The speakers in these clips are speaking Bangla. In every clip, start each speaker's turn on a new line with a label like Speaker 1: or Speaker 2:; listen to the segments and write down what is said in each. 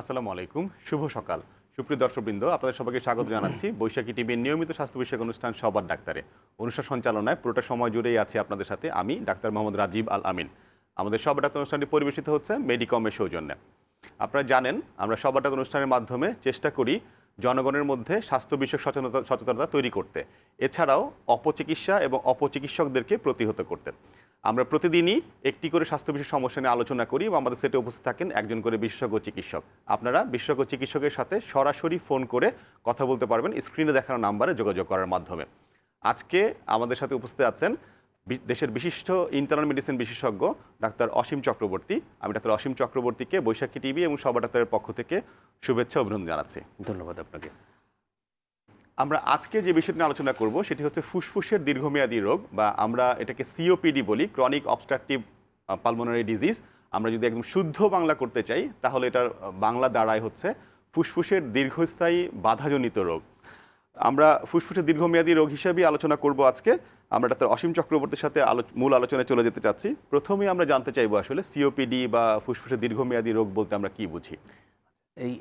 Speaker 1: আসসালামু আলাইকুম, শুভ সকাল। সুপ্রিয় দর্শকবৃন্দ, আপনাদের সবাইকে স্বাগত জানাচ্ছি। বৈশাখী টিভির নিয়মিত স্বাস্থ্য বিষয়ক অনুষ্ঠান সবার ডাক্তারে। অনুষ্ঠান সঞ্চালনায় পুরোটা সময় জুড়েই আছে আপনাদের সাথে আমি, ডাক্তার মোহাম্মদ রাজীব আল আমিন। আমাদের সবার ডাক্তার অনুষ্ঠানটি পরিবেশিত হচ্ছে মেডিকমের সৌজন্যে। আপনারা জানেন, আমরা সবার ডাক্তার অনুষ্ঠানের মাধ্যমে চেষ্টা করি জনগণের মধ্যে স্বাস্থ্য বিষয়ক সচেতনতা সচেতনতা তৈরি করতে। এছাড়াও অপচিকিৎসা এবং অপচিকিৎসকদেরকে প্রতিহত করতে। আমরা প্রতিদিনই একটি করে স্বাস্থ্য বিষয়ক সমস্যা নিয়ে আলোচনা করি এবং আমাদের সেটে উপস্থিত থাকেন একজন করে বিশেষজ্ঞ চিকিৎসক। আপনারা বিশেষজ্ঞ চিকিৎসকের সাথে সরাসরি ফোন করে কথা বলতে পারবেন, স্ক্রিনে দেখানো নাম্বারে যোগাযোগ করার মাধ্যমে। আজকে আমাদের সাথে উপস্থিত আছেন দেশের বিশিষ্ট ইন্টারনাল মেডিসিন বিশেষজ্ঞ ডাক্তার অসীম চক্রবর্তী। আমি ডাক্তার অসীম চক্রবর্তীকে, বৈশাখী টিভি এবং সবার ডাক্তারের পক্ষ থেকে শুভেচ্ছা অভিনন্দন জানাচ্ছি।
Speaker 2: ধন্যবাদ আপনাকে।
Speaker 1: আমরা আজকে যে বিষয়টি নিয়ে আলোচনা করব, সেটি হচ্ছে ফুসফুসের দীর্ঘমেয়াদী রোগ বা আমরা এটাকে সিওপিডি বলি ক্রনিক অবস্ট্রাকটিভ পালমোনারি ডিজিজ আমরা যদি একদম শুদ্ধ বাংলা করতে চাই, তাহলে এটার বাংলা দাঁড়ায় হচ্ছে ফুসফুসের দীর্ঘস্থায়ী বাধাজনিত রোগ। আমরা ফুসফুসের দীর্ঘমেয়াদী রোগ হিসেবে আলোচনা করব আজকে। আমরা ডাক্তার অসীম চক্রবর্তীর সাথে মূল আলোচনায় চলে যেতে চাচ্ছি। প্রথমেই আমরা জানতে চাইব আসলে সিওপিডি বা ফুসফুসের দীর্ঘমেয়াদী রোগ বলতে আমরা কি বুঝি?
Speaker 2: এই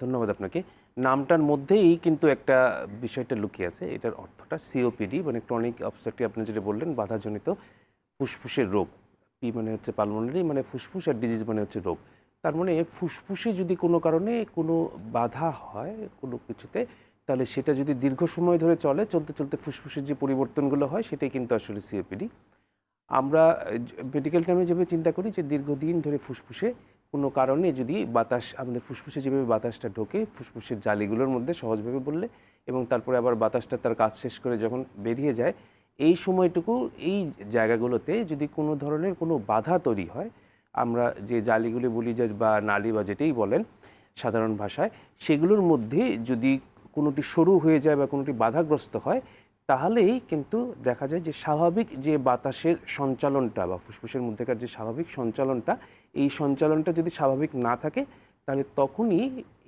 Speaker 2: ধন্যবাদ আপনাকে। নামটার মধ্যেই কিন্তু একটা বিষয়টা লুকিয়ে আছে। এটার অর্থটা সিওপিডি মানে ক্রনিক অবস্ট্রাকটিভ আপনি যেটা বললেন, বাধাজনিত ফুসফুসের রোগ। পি মানে হচ্ছে পালমোনারি মানে ফুসফুস আর ডিজিজ মানে হচ্ছে রোগ। তার মানে ফুসফুসে যদি কোনো কারণে কোনো বাধা হয় কোনো কিছুতে, তাহলে সেটা যদি দীর্ঘ সময় ধরে চলে, চলতে চলতে ফুসফুসের যে পরিবর্তনগুলো হয়, সেটাই কিন্তু আসলে সিওপিডি আমরা মেডিকেল টাইমে যেভাবে চিন্তা করি যে দীর্ঘদিন ধরে ফুসফুসে কোনো কারণে যদি বাতাস, আমাদের ফুসফুসে যেভাবে বাতাসটা ঢোকে, ফুসফুসের জালিগুলোর মধ্যে সহজভাবে বললে এবং তারপরে আবার বাতাসটা তার কাজ শেষ করে যখন বেরিয়ে যায়, এই সময়টুকু এই জায়গাগুলোতে যদি কোনো ধরনের কোনো বাধা তৈরি হয়, আমরা যে জালিগুলি বলি যে বা নালি বা যেটাই বলেন সাধারণ ভাষায়, সেগুলোর মধ্যে যদি কোনোটি সরু হয়ে যায় বা কোনোটি বাধাগ্রস্ত হয়, তাহলেই কিন্তু দেখা যায় যে স্বাভাবিক যে বাতাসের সঞ্চালনটা বা ফুসফুসের মধ্যেকার যে স্বাভাবিক সঞ্চালনটা এই সঞ্চালনটা যদি স্বাভাবিক না থাকে, তাহলে তখনই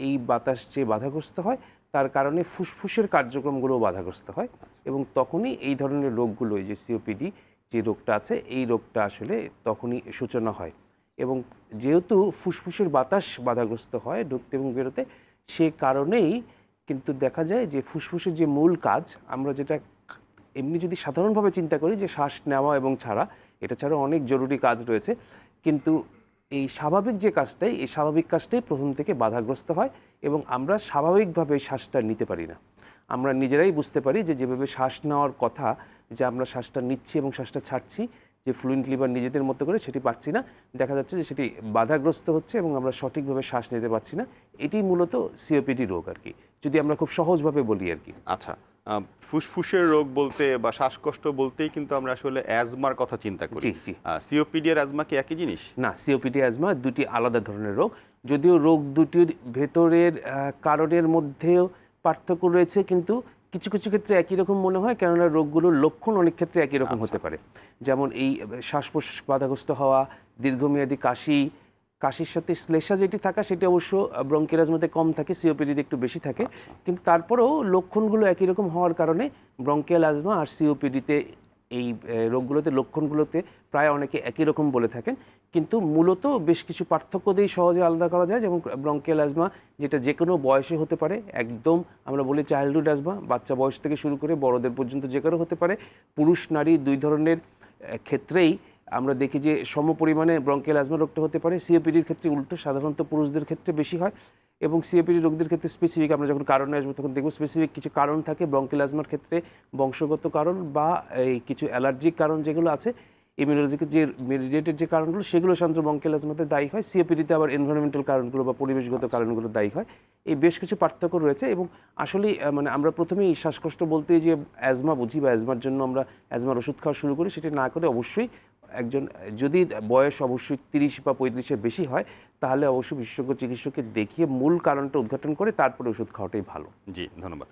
Speaker 2: এই বাতাস যে বাধাগ্রস্ত হয়, তার কারণে ফুসফুসের কার্যক্রমগুলো বাধাগ্রস্ত হয় এবং তখনই এই ধরনের রোগগুলো যে সিওপিডি যে রোগটা আছে, এই রোগটা আসলে তখনই সূচনা হয়। এবং যেহেতু ফুসফুসের বাতাস বাধাগ্রস্ত হয় ঢুকতে এবং বেরোতে, সে কারণেই কিন্তু দেখা যায় যে ফুসফুসের যে মূল কাজ, আমরা যেটা এমনি যদি সাধারণভাবে চিন্তা করি যে শ্বাস নেওয়া এবং ছাড়া, এটা ছাড়া অনেক জরুরি কাজ রয়েছে। কিন্তু এই স্বাভাবিক যে কাজটাই, এই স্বাভাবিক কাজটাই প্রথম থেকে বাধাগ্রস্ত হয় এবং আমরা স্বাভাবিকভাবে শ্বাসটা নিতে পারি না। আমরা নিজেরাই বুঝতে পারি যে যেভাবে শ্বাস নেওয়ার কথা, যে আমরা শ্বাসটা নিচ্ছি এবং শ্বাসটা ছাড়ছি, যে ফ্লুয়েন্টলি বা নিজেদের মতো করে সেটি পাচ্ছি না, দেখা যাচ্ছে যে সেটি বাধাগ্রস্ত হচ্ছে এবং আমরা সঠিকভাবে শ্বাস নিতে পারছি না। এটি মূলত সিওপিডি রোগ আর কি, যদি আমরা খুব সহজভাবে বলি আর কি।
Speaker 1: আচ্ছা ফুসফুসের রোগ বলতে বা শ্বাসকষ্ট বলতেই কিন্তু আমরা আসলে অ্যাজমার কথা চিন্তা করি। সিওপিডি আর অ্যাজমা কি একই জিনিস?
Speaker 2: না সিওপিডি অ্যাজমা দুটি আলাদা ধরনের রোগ। যদিও রোগ দুটির ভেতরের কারণের মধ্যেও পার্থক্য রয়েছে কিন্তু কিছু কিছু ক্ষেত্রে একই রকম মনে হয় কেননা রোগগুলোর লক্ষণ অনেক ক্ষেত্রে একই রকম হতে পারে। যেমন এই শ্বাস প্রশ্বাস বাধাগ্রস্ত হওয়া দীর্ঘমেয়াদী কাশি কাশির সাথে শ্লেষা যেটি থাকা সেটি অবশ্য ব্রঙ্কেরাজমাতে কম থাকে সিওপিডিতে একটু বেশি থাকে। কিন্তু তারপরেও লক্ষণগুলো একই রকম হওয়ার কারণে ব্রঙ্কিয়াল অ্যাজমা আর সিওপিডিতে এই রোগগুলোতে লক্ষণগুলোতে প্রায় অনেকে একই রকম বলে থাকেন। কিন্তু মূলত বেশ কিছু পার্থক্য দিয়েই সহজে আলাদা করা যায়। যেমন ব্রঙ্কিয়াল অ্যাজমা যেটা যে কোনো বয়সে হতে পারে একদম আমরা বলি চাইল্ডহুড অ্যাজমা বাচ্চা বয়স থেকে শুরু করে বড়দের পর্যন্ত যে কারও হতে পারে। পুরুষ নারী দুই ধরনের ক্ষেত্রেই আমরা দেখি যে সম পরিমাণে ব্রঙ্কিয়াল অ্যাজমা রোগটা হতে পারে। সিওপিডির ক্ষেত্রে উল্টো সাধারণত পুরুষদের ক্ষেত্রে বেশি হয় এবং সিওপিডি রোগদের ক্ষেত্রে স্পেসিফিক আমরা যখন কারণে আসব তখন দেখব স্পেসিফিক কিছু কারণ থাকে ব্রঙ্কিয়াল অ্যাজমার ক্ষেত্রে বংশগত কারণ বা এই কিছু অ্যালার্জিক কারণ যেগুলো আছে ইমিউনোলজিক্যাল যে রিলেটেড যে কারণগুলো সেগুলো সাধারণত ব্রঙ্কিয়াল অ্যাজমাতে দায়ী হয়। সিওপিডিতে আবার এনভায়রনমেন্টাল কারণগুলো বা পরিবেশগত কারণগুলো দায়ী হয়। এই বেশ কিছু পার্থক্য রয়েছে এবং আসলে মানে আমরা প্রথমেই শ্বাসকষ্ট বলতে যে অ্যাজমা বুঝি বা অ্যাজমার জন্য আমরা অ্যাজমার ওষুধ খাওয়া শুরু করি সেটা না করে অবশ্যই একজন যদি বয়স অবশ্যই তিরিশ বা পঁয়ত্রিশের বেশি হয় তাহলে অবশ্যই বিশেষজ্ঞ চিকিৎসককে দেখিয়ে মূল কারণটা উদ্ঘাটন করে তারপরে ওষুধ খাওয়াটাই ভালো।
Speaker 1: জি ধন্যবাদ।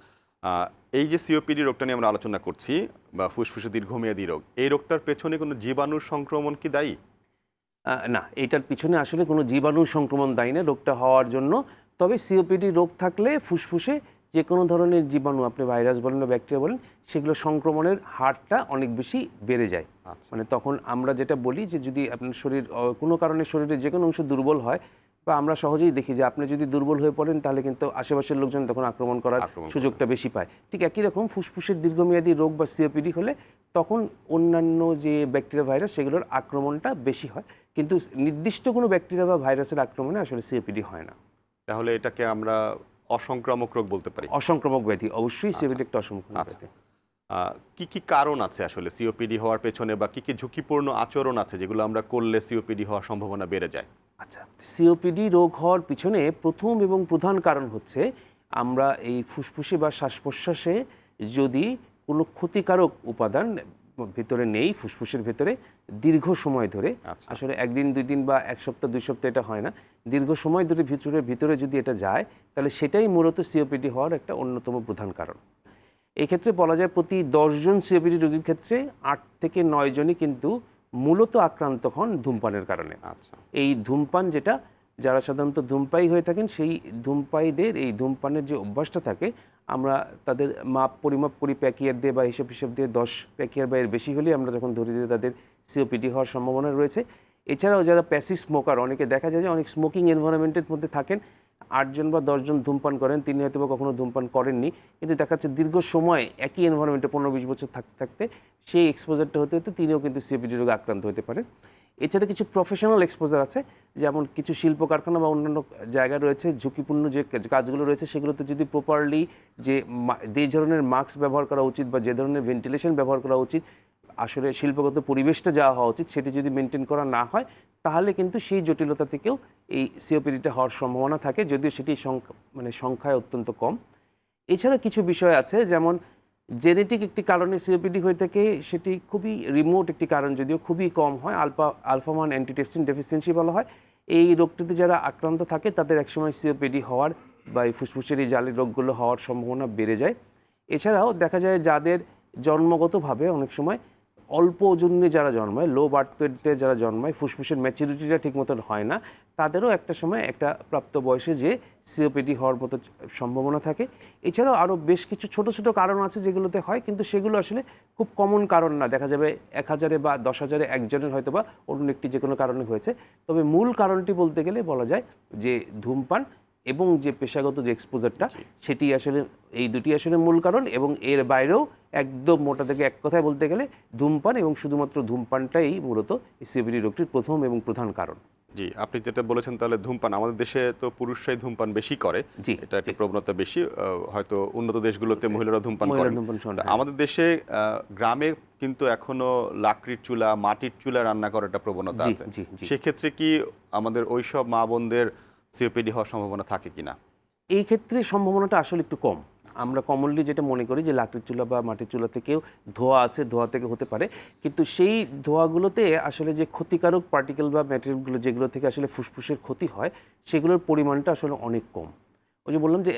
Speaker 1: এই যে সিওপিডি রোগটা নিয়ে আমরা আলোচনা করছি বা ফুসফুসে দীর্ঘমেয়াদী রোগ এই রোগটার পেছনে কোনো জীবাণুর সংক্রমণ কি দায়ী?
Speaker 2: না এটার পিছনে আসলে কোনো জীবাণু সংক্রমণ দায়ী না রোগটা হওয়ার জন্য। তবে সিওপিডি রোগ থাকলে ফুসফুসে যে কোনো ধরনের জীবাণু আপনি ভাইরাস বলেন বা ব্যাকটেরিয়া বলেন সেগুলো সংক্রমণের হারটা অনেক বেশি বেড়ে যায়।
Speaker 1: আচ্ছা।
Speaker 2: মানে তখন আমরা যেটা বলি যে যদি আপনার শরীর কোনো কারণে শরীরের যে কোনো অংশ দুর্বল হয় বা আমরা সহজেই দেখি যে আপনি যদি দুর্বল হয়ে পড়েন তাহলে কিন্তু আশেপাশের লোকজন তখন আক্রমণ করার সুযোগটা বেশি পায়। ঠিক একই রকম ফুসফুসের দীর্ঘমেয়াদী রোগ বা সিওপিডি হলে তখন অন্যান্য যে ব্যাকটেরিয়া ভাইরাস সেগুলোর আক্রমণটা বেশি হয়। কিন্তু নির্দিষ্ট কোনো ব্যাকটেরিয়া বা ভাইরাসের আক্রমণে আসলে সিওপিডি হয় না।
Speaker 1: তাহলে এটাকে আমরা অসংক্রামক রোগ বলতে পারি।
Speaker 2: অসংক্রামক ব্যাধি অবশ্যই সিওপিডি একটা অসংক্রামক
Speaker 1: আচ্ছা।
Speaker 2: ব্যাধি।
Speaker 1: কি কি কারণ আছে আসলে সিওপিডি হওয়ার পেছনে বা কি কি ঝুঁকিপূর্ণ আচরণ আছে যেগুলো আমরা করলে সিওপিডি হওয়ার সম্ভাবনা বেড়ে যায়?
Speaker 2: আচ্ছা সিওপিডি রোগ হওয়ার পিছনে প্রথম এবং প্রধান কারণ হচ্ছে আমরা এই ফুসফুসে বা শ্বাস প্রশ্বাসে যদি কোনো ক্ষতিকারক উপাদান ভিতরে নেই ফুসফুসের ভেতরে দীর্ঘ সময় ধরে।
Speaker 1: আচ্ছা।
Speaker 2: আসলে একদিন দুই দিন বা এক সপ্তাহ দুই সপ্তাহ এটা হয় না। দীর্ঘ সময় ধরে ভিতরের ভিতরে যদি এটা যায় তাহলে সেটাই মূলত সিওপিডি হওয়ার একটা অন্যতম প্রধান কারণ। এই ক্ষেত্রে বলা যায় প্রতি দশজন সিওপিডি রোগীর ক্ষেত্রে আট থেকে নয় জনই কিন্তু মূলত আক্রান্ত হন ধূমপানের কারণে।
Speaker 1: আচ্ছা।
Speaker 2: এই ধূমপান যেটা যারা সাধারণত ধূমপাই হয়ে থাকেন সেই ধূমপাইদের এই ধূমপানের যে অভ্যাসটা থাকে আমরা তাদের মাপ, পরিমাপ করি প্যাকিয়ার দিয়ে বা হিসেব হিসেব দিয়ে দশ প্যাকিয়ার বা এর বেশি হলে আমরা যখন ধরে দিই তাদের সিওপিডি হওয়ার সম্ভাবনা রয়েছে। এছাড়াও যারা প্যাসিভ স্মোকার অনেকে দেখা যায় যে অনেক স্মোকিং এনভায়রনমেন্টের মধ্যে থাকেন। আটজন বা দশজন ধূমপান করেন, তিনি হয়তো বা কখনো ধূমপান করেননি। কিন্তু দেখা যাচ্ছে দীর্ঘ সময় একই এনভায়রনমেন্টে পনেরো বিশ বছর থাকতে থাকতে সেই এক্সপোজারটা হতে হতে তিনিও কিন্তু সিওপিডি রোগে আক্রান্ত হতে পারেন। এছাড়া কিছু প্রফেশনাল এক্সপোজার আছে, যেমন কিছু শিল্প কারখানা বা অন্যান্য জায়গা রয়েছে, ঝুঁকিপূর্ণ যে কাজগুলো রয়েছে, সেগুলোতে যদি প্রপারলি যে যে ধরনের মাস্ক ব্যবহার করা উচিত বা যে ধরনের ভেন্টিলেশন ব্যবহার করা উচিত, আসলে শিল্পগত পরিবেশটা যাওয়া হওয়া উচিত, সেটি যদি মেনটেন করা না হয়, তাহলে কিন্তু সেই জটিলতা থেকেও এই সিওপিডিটা হওয়ার সম্ভাবনা থাকে, যদিও সেটি সংখ্যা মানে সংখ্যায় অত্যন্ত কম। এছাড়া কিছু বিষয় আছে, যেমন জেনেটিক একটি কারণে সিওপিডি হয়ে থাকে, সেটি খুবই রিমোট একটি কারণ যদিও খুবই কম হয়, আলফা আলফামান অ্যান্টিটেপসিন ডেফিসিয়েন্সি বলা হয়। এই রোগটিতে যারা আক্রান্ত থাকে, তাদের একসময় সিওপিডি হওয়ার বা এই ফুসফুসের এই জালের রোগগুলো হওয়ার সম্ভাবনা বেড়ে যায়। এছাড়াও দেখা যায় যাদের জন্মগতভাবে অনেক সময় অল্প ওজনে যারা জন্মায় লো বার্থ ওয়েটে যারা জন্মায়, ফুসফুসের ম্যাচুরিটিটা ঠিক মতন হয় না, তাদেরও একটা সময় একটা প্রাপ্ত বয়সে যে সিওপিডি হওয়ার মতো সম্ভাবনা থাকে। এছাড়াও আরও বেশ কিছু ছোট ছোট কারণ আছে যেগুলোতে হয়, কিন্তু সেগুলো আসলে খুব কমন কারণ না। দেখা যাবে এক হাজারে বা দশ হাজারে একজনের হয়তো বা অন্য একটি যে কোনো কারণে হয়েছে। তবে মূল কারণটি বলতে গেলে বলা যায় যে ধূমপান এবং যে পেশাগত যে এক্সপোজারটা সেটি আসলে এই দুটি আসলে মূল কারণ এবং এর বাইরেও একদম মোটা থেকে এক কথায় বলতে গেলে ধূমপান এবং শুধুমাত্র ধূমপানটাই মূলত সিবিডি রোগটির প্রথম এবং প্রধান কারণ।
Speaker 1: জি আপনি যেটা বলেছেন তাহলে ধূমপান আমাদের দেশে তো পুরুষরাই ধূমপান বেশি করে।
Speaker 2: জি,
Speaker 1: এটা একটা প্রবণতা বেশি হয়তো উন্নত দেশগুলোতে মহিলারা ধূমপান করেন। আমাদের দেশে গ্রামে কিন্তু এখনও লাকড়ির চুলা মাটির চুলা রান্না করার একটা প্রবণতা আছে। সেক্ষেত্রে কি আমাদের ওইসব মা বোনদের সিওপিডি হওয়ার সম্ভাবনা থাকে কিনা?
Speaker 2: এই ক্ষেত্রে সম্ভাবনাটা আসলে একটু কম। আমরা কমনলি যেটা মনে করি যে লাকড়ির চুলা বা মাটির চুলা থেকেও ধোয়া আছে, ধোয়া থেকে হতে পারে। কিন্তু সেই ধোয়াগুলোতে আসলে যে ক্ষতিকারক পার্টিকেল বা ম্যাটেরিয়ালগুলো যেগুলো থেকে আসলে ফুসফুসের ক্ষতি হয়, সেগুলোর পরিমাণটা আসলে অনেক কম। ওই যে বললাম যে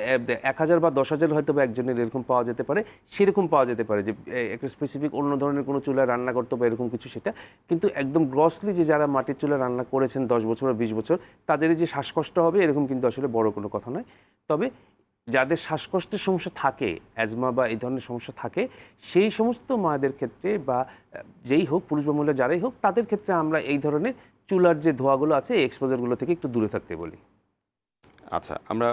Speaker 2: এক হাজার বা দশ হাজার হয়তো একজনের এরকম পাওয়া যেতে পারে, সেরকম পাওয়া যেতে পারে যে একটা স্পেসিফিক অন্য ধরনের কোনো চুলা রান্না করতো বা এরকম কিছু সেটা। কিন্তু একদম গ্রসলি যে যারা মাটির চুলা রান্না করেছেন দশ বছর বা বিশ বছর, তাদের যে শ্বাসকষ্ট হবে, এরকম কিন্তু আসলে বড় কোনো কথা নয়। তবে যাদের শ্বাসকষ্টের সমস্যা থাকে অ্যাজমা বা এই ধরনের সমস্যা থাকে, সেই সমস্ত মায়েদের ক্ষেত্রে বা যেই হোক, পুরুষ বা মহিলা যারাই হোক, তাদের ক্ষেত্রে আমরা এই ধরনের চুলার যে ধোঁয়াগুলো আছে এক্সপোজারগুলো থেকে একটু দূরে থাকতে বলি।
Speaker 1: আচ্ছা আমরা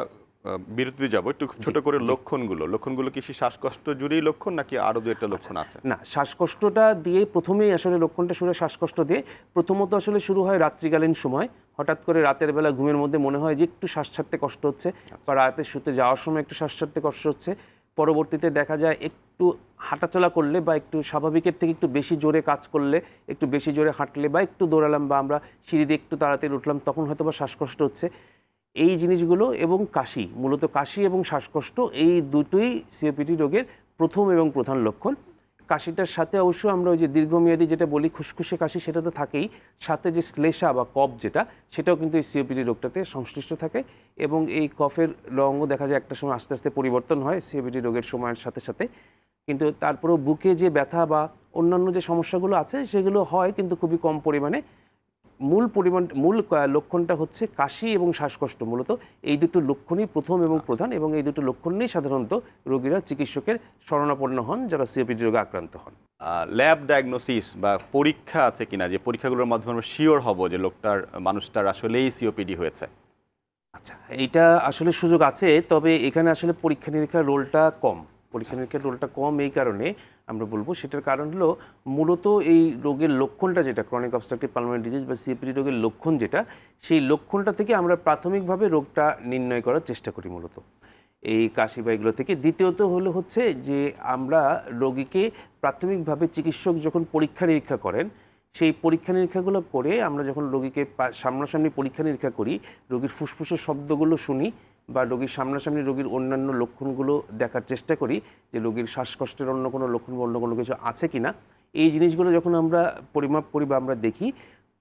Speaker 1: বিরতিতে যাব। একটু ছোট করে লক্ষণগুলো। লক্ষণগুলো কি শ্বাসকষ্ট জুড়েই লক্ষণ নাকি আরও দু একটা লক্ষণ আছে?
Speaker 2: না শ্বাসকষ্টটা দিয়ে প্রথমেই আসলে লক্ষণটা শুরু হয় শ্বাসকষ্ট দিয়ে প্রথমত আসলে শুরু হয় রাত্রিকালীন সময়। হঠাৎ করে রাতের বেলা ঘুমের মধ্যে মনে হয় যে একটু শ্বাস ছাড়তে কষ্ট হচ্ছে বা রাতে শুতে যাওয়ার সময় একটু শ্বাস ছাড়তে কষ্ট হচ্ছে। পরবর্তীতে দেখা যায় একটু হাঁটাচলা করলে বা একটু স্বাভাবিকের থেকে একটু বেশি জোরে কাজ করলে একটু বেশি জোরে হাঁটলে বা একটু দৌড়ালাম বা আমরা সিঁড়ি দিয়ে একটু তাড়াতাড়ি উঠলাম তখন হয়তো বা শ্বাসকষ্ট হচ্ছে। এই জিনিসগুলো এবং কাশি, মূলত কাশি এবং শ্বাসকষ্ট, এই দুটোই সিওপিডি রোগের প্রথম এবং প্রধান লক্ষণ। কাশিটার সাথে অবশ্য আমরা ওই যে দীর্ঘমেয়াদী যেটা বলি খুসখুসে কাশি, সেটা তো থাকেই। সাথে যে শ্লেষা বা কফ যেটা, সেটাও কিন্তু এই সিওপিডি রোগটাতে সংশ্লিষ্ট থাকে এবং এই কফের রঙও দেখা যায় একটা সময় আস্তে আস্তে পরিবর্তন হয় সিওপিডি রোগের সময়ের সাথে সাথে। কিন্তু তারপরেও বুকে যে ব্যথা বা অন্যান্য যে সমস্যাগুলো আছে, সেগুলো হয় কিন্তু খুবই কম পরিমাণে। মূল পরিমাণ মূল লক্ষণটা হচ্ছে কাশি এবং শ্বাসকষ্ট মূলত। এই দুটো লক্ষণই প্রথম এবং প্রধান এবং এই দুটো লক্ষণ নিয়েই সাধারণত রোগীরা চিকিৎসকের শরণাপন্ন হন যারা সিওপিডি রোগে আক্রান্ত হন।
Speaker 1: ল্যাব ডায়াগনোসিস বা পরীক্ষা আছে কিনা যে পরীক্ষাগুলোর মাধ্যমে আমরা শিওর হব যে লোকটার মানুষটার আসলেই সিওপিডি হয়েছে?
Speaker 2: আচ্ছা এইটা আসলে সুযোগ আছে তবে এখানে আসলে পরীক্ষা নিরীক্ষার রোলটা কম। পরীক্ষা নিরীক্ষার রোলটা কম এই কারণে আমরা বলব। সেটার কারণ হলো মূলত এই রোগের লক্ষণটা যেটা ক্রনিক অবস্ট্রাকটিভ পালমোনারি ডিজিজ বা সিপিডি রোগের লক্ষণ যেটা, সেই লক্ষণটা থেকে আমরা প্রাথমিকভাবে রোগটা নির্ণয় করার চেষ্টা করি মূলত। এই কাশি বা এগুলো থেকে। দ্বিতীয়ত হলো হচ্ছে যে আমরা রোগীকে প্রাথমিকভাবে চিকিৎসক যখন পরীক্ষা নিরীক্ষা করেন, সেই পরীক্ষা নিরীক্ষাগুলো করে আমরা যখন রোগীকে সামনাসামনি পরীক্ষা নিরীক্ষা করি, রোগীর ফুসফুসের শব্দগুলো শুনি বা রোগীর সামনাসামনি রোগীর অন্যান্য লক্ষণগুলো দেখার চেষ্টা করি যে রোগীর শ্বাসকষ্টের অন্য কোনো লক্ষণ বা অন্য কোনো কিছু আছে কি না এই জিনিসগুলো যখন আমরা পরিমাপ করি বা আমরা দেখি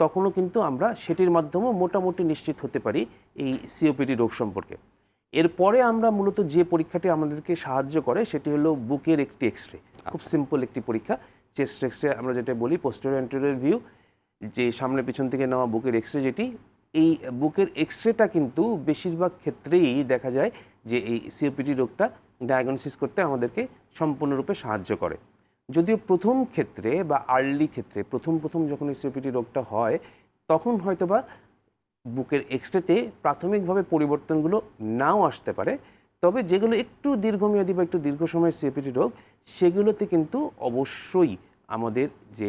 Speaker 2: তখনও কিন্তু আমরা সেটির মাধ্যমেও মোটামুটি নিশ্চিত হতে পারি এই সিওপিডি রোগ সম্পর্কে। এরপরে আমরা মূলত যে পরীক্ষাটি আমাদেরকে সাহায্য করে সেটি হলো বুকের একটি এক্স রে খুব সিম্পল একটি পরীক্ষা। চেস্ট এক্স রে আমরা যেটা বলি পোস্টেরিয়র অ্যান্টেরিয়র ভিউ যে সামনে পিছন থেকে নেওয়া বুকের এক্স রে যেটি এই বুকের এক্স রেটা কিন্তু বেশিরভাগ ক্ষেত্রেই দেখা যায় যে এই সিওপিডি রোগটা ডায়াগনোসিস করতে আমাদেরকে সম্পূর্ণরূপে সাহায্য করে। যদিও প্রথম ক্ষেত্রে বা আর্লি ক্ষেত্রে, প্রথম প্রথম যখন এই সিওপিডি রোগটা হয়, তখন হয়তোবা বুকের এক্সরেতে প্রাথমিকভাবে পরিবর্তনগুলো নাও আসতে পারে। তবে যেগুলো একটু দীর্ঘমেয়াদী বা একটু দীর্ঘ সময়ের সিএপিটি রোগ, সেগুলোতে কিন্তু অবশ্যই আমাদের যে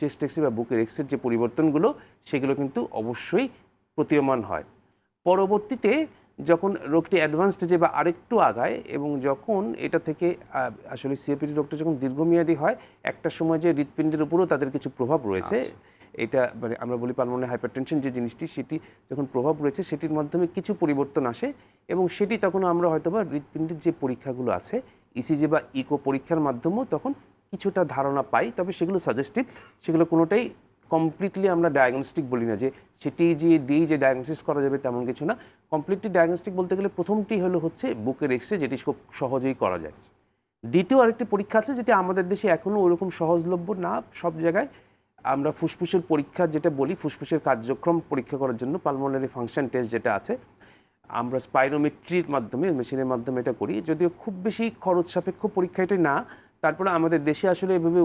Speaker 2: চেস্ট এক্সরে বা বুকের এক্সরের যে পরিবর্তনগুলো সেগুলো কিন্তু অবশ্যই প্রতীয়মান হয়। পরবর্তীতে যখন রোগটি অ্যাডভান্স স্টেজে বা আরেকটু আগায় এবং যখন এটা থেকে আসলে সিএপিটি রোগটা যখন দীর্ঘমেয়াদী হয় একটা সময় যে হৃৎপিণ্ডের উপরেও তাদের কিছু প্রভাব রয়েছে। এটা মানে আমরা বলি পালমোনারি হাইপারটেনশন যে জিনিসটি সেটি যখন প্রভাব রয়েছে সেটির মাধ্যমে কিছু পরিবর্তন আসে এবং সেটি তখন আমরা হয়তো বা হৃৎপিণ্ডের যে পরীক্ষাগুলো আছে ইসিজি বা ইকো পরীক্ষার মাধ্যমেও তখন কিছুটা ধারণা পাই, তবে সেগুলো সাজেস্টিভ সেগুলো কোনোটাই কমপ্লিটলি আমরা ডায়াগনস্টিক বলি না যে সেটি যে দিয়েই যে ডায়াগনোসিস করা যাবে তেমন কিছু না। কমপ্লিটলি ডায়াগনস্টিক বলতে গেলে প্রথমটি হলো হচ্ছে বুকের এক্সরে যেটি খুব সহজেই করা যায়। দ্বিতীয় আরেকটি পরীক্ষা আছে যেটি আমাদের দেশে এখনও ওরকম সহজলভ্য না সব জায়গায়। আমরা ফুসফুসের পরীক্ষা যেটা বলি, ফুসফুসের কার্যক্রম পরীক্ষা করার জন্য পালমোনারি ফাংশন টেস্ট যেটা আছে, আমরা স্পাইরোমেট্রির মাধ্যমে মেশিনের মাধ্যমে এটা করি। যদিও খুব বেশি খরচ সাপেক্ষ পরীক্ষা এটি না তারপরে আমাদের দেশে আসলে এভাবে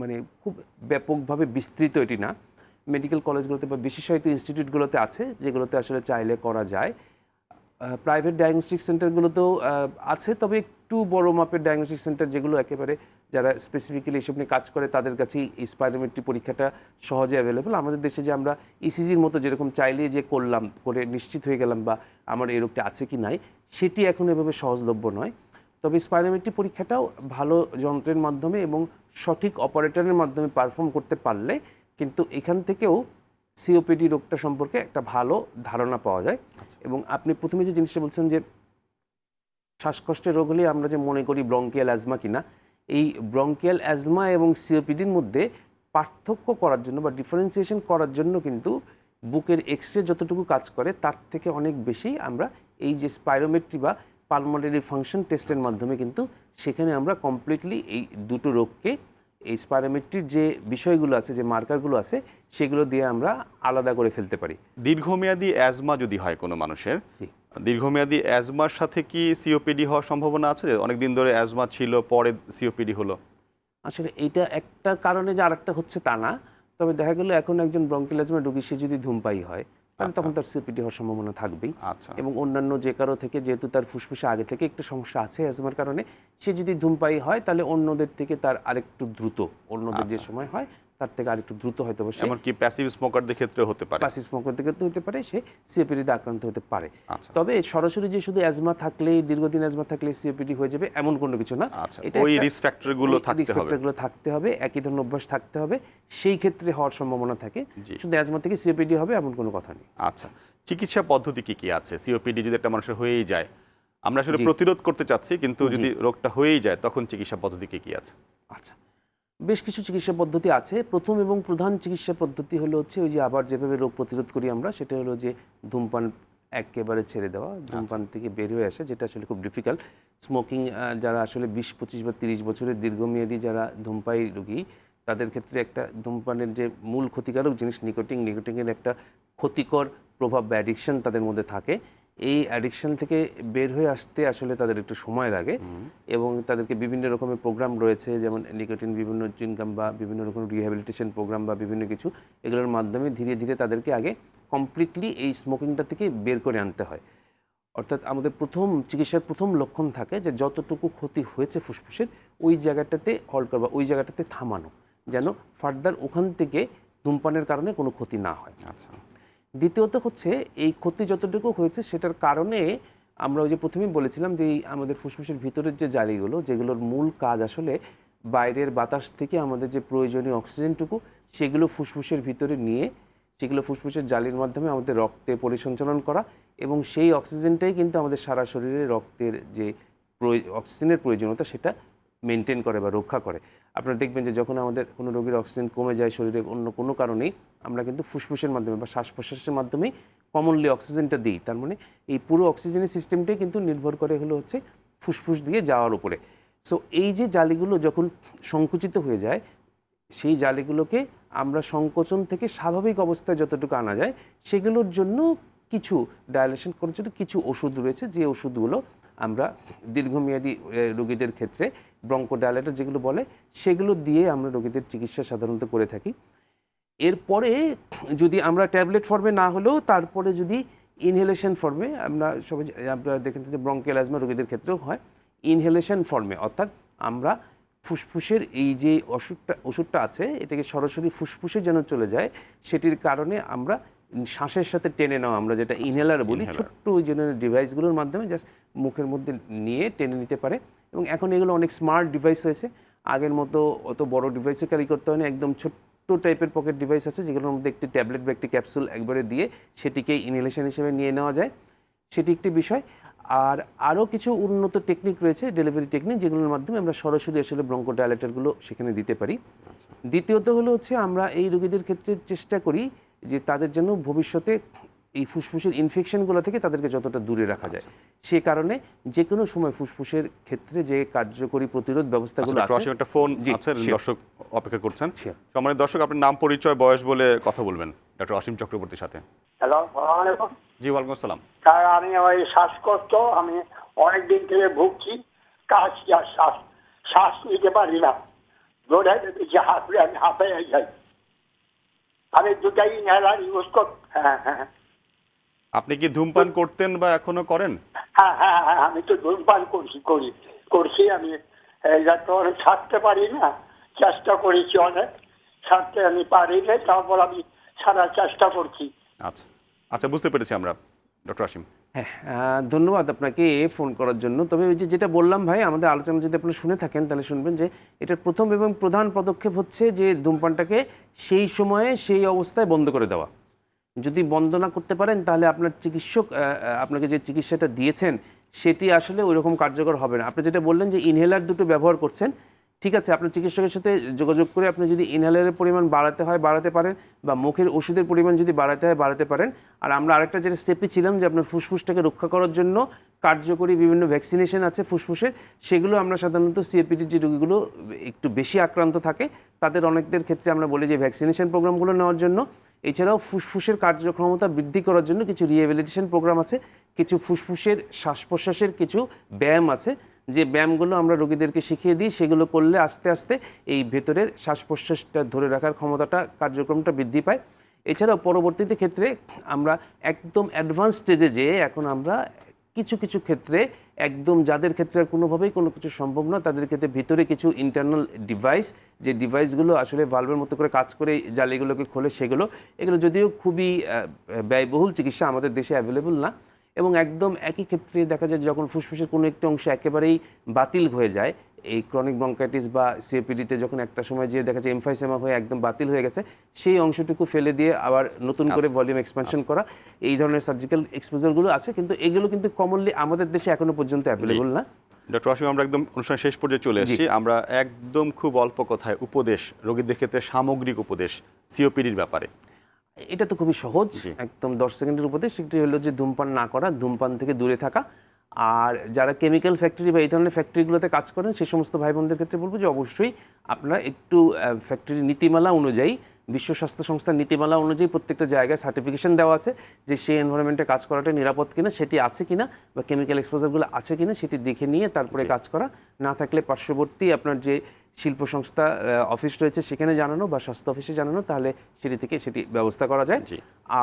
Speaker 2: মানে খুব ব্যাপকভাবে বিস্তৃত এটি না। মেডিকেল কলেজগুলোতে বা বিশেষায়িত ইনস্টিটিউটগুলোতে আছে, যেগুলোতে আসলে চাইলে করা যায়। প্রাইভেট ডায়াগনস্টিক সেন্টারগুলোতেও আছে, তবে একটু বড় মাপের ডায়াগনস্টিক সেন্টার যেগুলো একেবারে যারা স্পেসিফিক্যালি এসব নিয়ে কাজ করে, তাদের কাছেই এই স্পাইরোমেট্রি পরীক্ষাটা সহজে অ্যাভেলেবল আমাদের দেশে যে আমরা ইসিজির মতো যেরকম চাইলে যে করলাম, করে নিশ্চিত হয়ে গেলাম বা আমার এই রোগটা আছে কি নাই, সেটি এখন এভাবে সহজলভ্য নয়। তবে স্পাইরোমেট্রি পরীক্ষাটাও ভালো যন্ত্রের মাধ্যমে এবং সঠিক অপারেটরের মাধ্যমে পারফর্ম করতে পারলে কিন্তু এখান থেকেও সিওপিডি রোগটা সম্পর্কে একটা ভালো ধারণা পাওয়া যায়। এবং আপনি প্রথমে যে জিনিসটা বলছেন যে শ্বাসকষ্টের রোগ হলে আমরা যে মনে করি ব্রঙ্কিয়াল অ্যাজমা কিনা এই ব্রঙ্কিয়াল অ্যাজমা এবং সিওপিডির মধ্যে পার্থক্য করার জন্য বা ডিফারেন্সিয়েশন করার জন্য কিন্তু বুকের এক্স রে যতটুকু কাজ করে তার থেকে অনেক বেশি আমরা এই যে স্পাইরোমেট্রি বা পালমোনারি ফাংশন টেস্টের মাধ্যমে কিন্তু সেখানে আমরা কমপ্লিটলি এই দুটো রোগকে এই স্পাইরোমেট্রির যে বিষয়গুলো আছে যে মার্কারগুলো আছে সেগুলো দিয়ে আমরা আলাদা করে ফেলতে পারি।
Speaker 1: দীর্ঘমেয়াদী অ্যাজমা যদি হয় কোনো মানুষের দীর্ঘমেয়াদী অ্যাজমার সাথে কি সিওপিডি হওয়ার সম্ভাবনা আছে? অনেকদিন ধরে অ্যাজমা ছিল পরে সিওপিডি হলো?
Speaker 2: আসলে এইটা একটা কারণে যে আরেকটা হচ্ছে তা না। তবে দেখা গেলো এখন একজন ব্রঙ্কিলাজমা রোগী সে যদি ধূমপায়ী হয় তাহলে তখন তার সিপিডি হওয়ার সম্ভাবনা থাকবেই।
Speaker 1: আচ্ছা।
Speaker 2: এবং অন্যান্য যে কারও থেকে যেহেতু তার ফুসফুসে আগে থেকে একটু সমস্যা আছে অ্যাজমার কারণে সে যদি ধূমপায়ী হয় তাহলে অন্যদের থেকে তার আরেকটু দ্রুত অন্যদের যে সময় হয় তার থেকে আরেকটু দ্রুত হয়তো সে
Speaker 1: এমনকি প্যাসিভ স্মোকারদের ক্ষেত্রে হতে পারে।
Speaker 2: পাসিস স্মোকার থেকে তো হতে পারে সে সিওপিডিতে আক্রান্ত হতে পারে।
Speaker 1: আচ্ছা।
Speaker 2: তবে সরাসরি যে শুধু অ্যাজমা থাকলেই দীর্ঘদিন অ্যাজমা থাকলে সিওপিডি হয়ে যাবে এমন কোনো কিছু না।
Speaker 1: আচ্ছা
Speaker 2: এটা
Speaker 1: ওই রিস্ক ফ্যাক্টরগুলো থাকতে হবে।
Speaker 2: থাকতে হবে একই ধরনের অভ্যাস থাকতে হবে সেই ক্ষেত্রে হওয়ার সম্ভাবনা থাকে। শুধু অ্যাজমা থেকে সিওপিডি হবে এমন কোনো কথা নেই।
Speaker 1: আচ্ছা চিকিৎসা পদ্ধতি কি কি আছে? সিওপিডি যদি একটা মানুষের হয়েই যায় আমরা আসলে প্রতিরোধ করতে চাচ্ছি কিন্তু যদি রোগটা হয়েই যায় তখন চিকিৎসা পদ্ধতি কি কি আছে?
Speaker 2: আচ্ছা বেশ কিছু চিকিৎসা পদ্ধতি আছে। প্রথম এবং প্রধান চিকিৎসা পদ্ধতি হলো হচ্ছে ওই যে আবার যেভাবে রোগ প্রতিরোধ করি আমরা সেটা হলো যে ধূমপান একেবারে ছেড়ে দেওয়া ধূমপান থেকে বের হয়ে আসা যেটা আসলে খুব ডিফিকাল্ট স্মোকিং যারা আসলে বিশ পঁচিশ বা তিরিশ বছরের দীর্ঘমেয়াদী যারা ধূমপাই রোগী তাদের ক্ষেত্রে একটা ধূমপানের যে মূল ক্ষতিকারক জিনিস নিকোটিং নিকোটিংয়ের একটা ক্ষতিকর প্রভাব বা অ্যাডিকশন তাদের মধ্যে থাকে। এই অ্যাডিকশন থেকে বের হয়ে আসতে আসলে তাদের একটু সময় লাগে এবং তাদেরকে বিভিন্ন রকমের প্রোগ্রাম রয়েছে যেমন নিকোটিন বিভিন্ন চিনকাম বা বিভিন্ন রকম রিহ্যাবিলিটেশন প্রোগ্রাম বা বিভিন্ন কিছু এগুলোর মাধ্যমে ধীরে ধীরে তাদেরকে আগে কমপ্লিটলি এই স্মোকিংটা থেকে বের করে আনতে হয়। অর্থাৎ আমাদের প্রথম চিকিৎসার প্রথম লক্ষণ থাকে যে যতটুকু ক্ষতি হয়েছে ফুসফুসের ওই জায়গাটাতে হল্ট করা বা ওই জায়গাটাতে থামানো যেন ফার্দার ওখান থেকে ধূমপানের কারণে কোনো ক্ষতি না হয়।
Speaker 1: আচ্ছা।
Speaker 2: দ্বিতীয়ত হচ্ছে, এই ক্ষতি যতটুকু হয়েছে সেটার কারণে আমরা ওই যে প্রথমেই বলেছিলাম যে আমাদের ফুসফুসের ভিতরের যে জালিগুলো, যেগুলোর মূল কাজ আসলে বাইরের বাতাস থেকে আমাদের যে প্রয়োজনীয় অক্সিজেনটুকু, সেগুলো ফুসফুসের ভিতরে নিয়ে, সেগুলো ফুসফুসের জালির মাধ্যমে আমাদের রক্তে পরিসঞ্চালন করা এবং সেই অক্সিজেনটাই কিন্তু আমাদের সারা শরীরে রক্তের যে অক্সিজেনের প্রয়োজনীয়তা সেটা মেনটেন করে বা রক্ষা করে। আপনারা দেখবেন যে যখন আমাদের কোনো রোগীর অক্সিজেন কমে যায় শরীরে অন্য কোনো কারণেই, আমরা কিন্তু ফুসফুসের মাধ্যমে বা শ্বাস প্রশ্বাসের মাধ্যমেই কমনলি অক্সিজেনটা দিই। তার মানে এই পুরো অক্সিজেনের সিস্টেমটাই কিন্তু নির্ভর করে হলো হচ্ছে ফুসফুস দিয়ে যাওয়ার উপরে। সো এই যে জালিগুলো যখন সংকুচিত হয়ে যায়, সেই জালিগুলোকে আমরা সংকোচন থেকে স্বাভাবিক অবস্থায় যতটুকু আনা যায়, সেগুলোর জন্য কিছু ডায়ালেশন করার জন্য কিছু ওষুধ রয়েছে। যে ওষুধগুলো আমরা দীর্ঘমেয়াদী রোগীদের ক্ষেত্রে ব্রঙ্কোডায়ালেটর যেগুলো বলে, সেগুলো দিয়ে আমরা রোগীদের চিকিৎসা সাধারণত করে থাকি। এরপরে যদি আমরা ট্যাবলেট ফর্মে না হলেও তারপরে যদি ইনহেলেশন ফর্মে আমরা সবাই আপনারা দেখেছেন যে ব্রঙ্কিয়াল রোগীদের ক্ষেত্রেও হয়। ইনহেলেশন ফর্মে, অর্থাৎ আমরা ফুসফুসের এই যে ওষুধটা ওষুধটা আছে, এটাকে সরাসরি ফুসফুসে যেন চলে যায়, সেটির কারণে আমরা শ্বাসের সাথে টেনে নেওয়া আমরা যেটা ইনহেলার বলি ছোট্ট ওই জেনারেল ডিভাইসগুলোর মাধ্যমে জাস্ট মুখের মধ্যে নিয়ে টেনে নিতে পারে। এবং এখন এগুলো অনেক স্মার্ট ডিভাইস হয়েছে। আগের মতো অত বড় ডিভাইসে ক্যারি করতে হয় না একদম ছোট্ট টাইপের পকেট ডিভাইস আছে যেগুলোর মধ্যে একটি ট্যাবলেট বা একটি ক্যাপসুল একবারে দিয়ে সেটিকে ইনহেলেশন হিসেবে নিয়ে নেওয়া যায়। সেটি একটি বিষয়। আর আরও কিছু উন্নত টেকনিক রয়েছে ডেলিভারি টেকনিক যেগুলোর মাধ্যমে আমরা সরাসরি আসলে ব্রঙ্কোডায়ালেটারগুলো সেখানে দিতে পারি। দ্বিতীয়ত হলো হচ্ছে আমরা এই রোগীদের ক্ষেত্রে চেষ্টা করি যে তাদের জন্য ভবিষ্যতে এই ফুসফুসের ইনফেকশনগুলো থেকে তাদেরকে যতটা দূরে রাখা যায়। সে কারণে যে কোনো সময় ফুসফুসের ক্ষেত্রে যে কার্যকরী প্রতিরোধ ব্যবস্থাগুলো আছে
Speaker 1: একটা ফোন আছে দর্শক অপেক্ষা করছেন. সম্মানিত দর্শক আপনার নাম পরিচয় বয়স বলে কথা বলবেন। ডক্টর অসীম চক্রবর্তীর সাথে।
Speaker 3: হ্যালো আলাইকুম।
Speaker 1: জি ওয়ালাইকুম আসসালাম।
Speaker 3: স্যার আমি ওই শ্বাসকষ্ট আমি অনেক দিন থেকে ভুগছি। কাশি আর শ্বাস শ্বাস নিতে পারি না। হাঁপড়ে আমি হাঁপে যাই। আমি দুটাই ইনহেলার ইউজ করি হ্যাঁ হ্যাঁ
Speaker 1: আপনি কি ধূমপান করতেন বা এখনও করেন?
Speaker 3: হ্যাঁ হ্যাঁ হ্যাঁ আমি তো ধূমপান করছি করি করছি আমি। এটা তো ছাড়তে পারি না চেষ্টা করেছি অনেক ছাড়তে আমি পারি না তারপর আমি সারা চেষ্টা করছি।
Speaker 1: আচ্ছা আচ্ছা বুঝতে পেরেছি আমরা ডক্টর অসীম
Speaker 2: হ্যাঁ ধন্যবাদ আপনাকে ফোন করার জন্য। তবে ওই যে যেটা বললাম ভাই, আমাদের আলোচনা যদি আপনি শুনে থাকেন, তাহলে শুনবেন যে এটার প্রথম এবং প্রধান পদক্ষেপ হচ্ছে যে ধূমপানটাকে সেই সময়ে সেই অবস্থায় বন্ধ করে দেওয়া। যদি বন্ধ না করতে পারেন, তাহলে আপনার চিকিৎসক আপনাকে যে চিকিৎসাটা দিয়েছেন, সেটি আসলে ওই রকম কার্যকর হবে না। আপনি যেটা বললেন যে ইনহেলার দুটো ব্যবহার করছেন ঠিক আছে আপনার চিকিৎসকের সাথে যোগাযোগ করে আপনি যদি ইনহেলারের পরিমাণ বাড়াতে হয়, বাড়াতে পারেন বা মুখের ওষুধের পরিমাণ যদি বাড়াতে হয়, বাড়াতে পারেন। আর আমরা আরেকটা যেটা স্টেপে ছিলাম যে আপনার ফুসফুসটাকে রক্ষা করার জন্য কার্যকরী বিভিন্ন ভ্যাকসিনেশন আছে ফুসফুসের, সেগুলো আমরা সাধারণত সিএপিটির যে রোগীগুলো একটু বেশি আক্রান্ত থাকে। তাদের অনেকদের ক্ষেত্রে আমরা বলি যে ভ্যাকসিনেশন প্রোগ্রামগুলো নেওয়ার জন্য। এছাড়াও ফুসফুসের কার্যক্ষমতা বৃদ্ধি করার জন্য কিছু রিহ্যাবিলিটেশন প্রোগ্রাম আছে, কিছু ফুসফুসের শ্বাস প্রশ্বাসের কিছু ব্যায়াম আছে। যে ব্যায়ামগুলো আমরা রোগীদেরকে শিখিয়ে দিই, সেগুলো করলে আস্তে আস্তে এই ভেতরের শ্বাস প্রশ্বাসটা ধরে রাখার ক্ষমতাটা, কার্যক্রমটা বৃদ্ধি পায়। এছাড়াও পরবর্তীতে ক্ষেত্রে আমরা একদম অ্যাডভান্স স্টেজে যেয়ে এখন আমরা কিছু কিছু ক্ষেত্রে একদম যাদের ক্ষেত্রে আর কোনোভাবেই কোনো কিছু সম্ভব না তাদের ক্ষেত্রে ভিতরে কিছু ইন্টারনাল ডিভাইস যে ডিভাইসগুলো আসলে ভালভের মতো করে কাজ করে জালিগুলোকে খোলে সেগুলো, এগুলো যদিও খুবই ব্যয়বহুল চিকিৎসা আমাদের দেশে অ্যাভেলেবল না এবং একদম একই ক্ষেত্রে দেখা যায় যখন ফুসফুসের কোনো একটি অংশ একেবারেই বাতিল হয়ে যায় এই ক্রনিক ব্রঙ্কাইটিস বা সিএপিডিতে যখন একটা সময় যে দেখা যায় এমফাইসেমা হয়ে একদম বাতিল হয়ে গেছে সেই অংশটুকু ফেলে দিয়ে আবার নতুন করে ভলিউম এক্সপানশন করা এই ধরনের সার্জিক্যাল এক্সপোজারগুলো আছে কিন্তু এগুলো কিন্তু কমনলি আমাদের দেশে এখনও পর্যন্ত অ্যাভেলেবল না।
Speaker 1: ডক্টর অসীম আমরা একদম অনুষ্ঠান শেষ পর্যায়ে চলে এসেছি আমরা একদম খুব অল্প কথায় উপদেশ রোগীদের ক্ষেত্রে সামগ্রিক উপদেশ সিওপিডির ব্যাপারে।
Speaker 2: এটা তো খুবই সহজ। একদম দশ সেকেন্ডের উপরে সেটি হলো যে ধূমপান না করা ধূমপান থেকে দূরে থাকা। আর যারা কেমিক্যাল ফ্যাক্টরি বা এই ধরনের ফ্যাক্টরিগুলোতে কাজ করেন সেই সমস্ত ভাই বোনদের ক্ষেত্রে বলব যে অবশ্যই আপনারা একটু ফ্যাক্টরি নীতিমালা অনুযায়ী বিশ্ব স্বাস্থ্য সংস্থার নীতিমালা অনুযায়ী প্রত্যেকটা জায়গায় সার্টিফিকেশন দেওয়া আছে যে সেই এনভায়রনমেন্টে কাজ করাটা নিরাপদ কিনা সেটি আছে কিনা বা কেমিক্যাল এক্সপোজারগুলো আছে কিনা সেটি দেখে নিয়ে তারপরে কাজ করা। না থাকলে পার্শ্ববর্তী আপনার যে শিল্প সংস্থা অফিস রয়েছে সেখানে জানানো বা স্বাস্থ্য অফিসে জানানো তাহলে সেটি থেকে সেটি ব্যবস্থা করা যায়।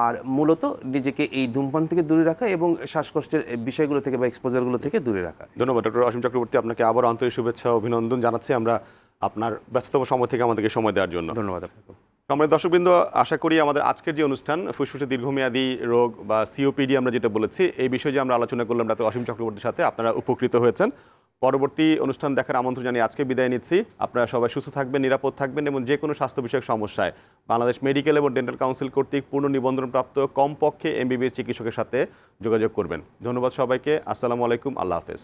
Speaker 2: আর মূলত নিজেকে এই ধূমপান থেকে দূরে রাখা এবং শ্বাসকষ্টের বিষয়গুলো থেকে বা এক্সপোজারগুলো থেকে দূরে রাখা।
Speaker 1: ধন্যবাদ ডক্টর অসীম চক্রবর্তী। আপনাকে আবার আন্তরিক শুভেচ্ছা ও অভিনন্দন জানাচ্ছি। আমরা আপনার ব্যস্ততম সময় থেকে আমাদেরকে সময় দেওয়ার জন্য।
Speaker 2: ধন্যবাদ আপনাকে।
Speaker 1: আমরা দর্শকবৃন্দ আশা করি আমাদের আজকের যে অনুষ্ঠান ফুসফুসে দীর্ঘমেয়াদী রোগ বা সিওপিডি আমরা যেটা বলেছি এই বিষয়ে যে আমরা আলোচনা করলাম ডাক্তার অসীম চক্রবর্তীর সাথে আপনারা উপকৃত হয়েছেন। পরবর্তী অনুষ্ঠান দেখার আমন্ত্রণ জানিয়ে আজকে বিদায় নিচ্ছি। আপনারা সবাই সুস্থ থাকবেন, নিরাপদ থাকবেন এবং যে কোনো স্বাস্থ্য বিষয়ক সমস্যায় বাংলাদেশ মেডিকেল এবং ডেন্টাল কাউন্সিল কর্তৃক পূর্ণ নিবন্ধনপ্রাপ্ত কমপক্ষে এমবিবিএস চিকিৎসকের সাথে যোগাযোগ করবেন। ধন্যবাদ সবাইকে, আসসালামু আলাইকুম, আল্লাহ হাফেজ।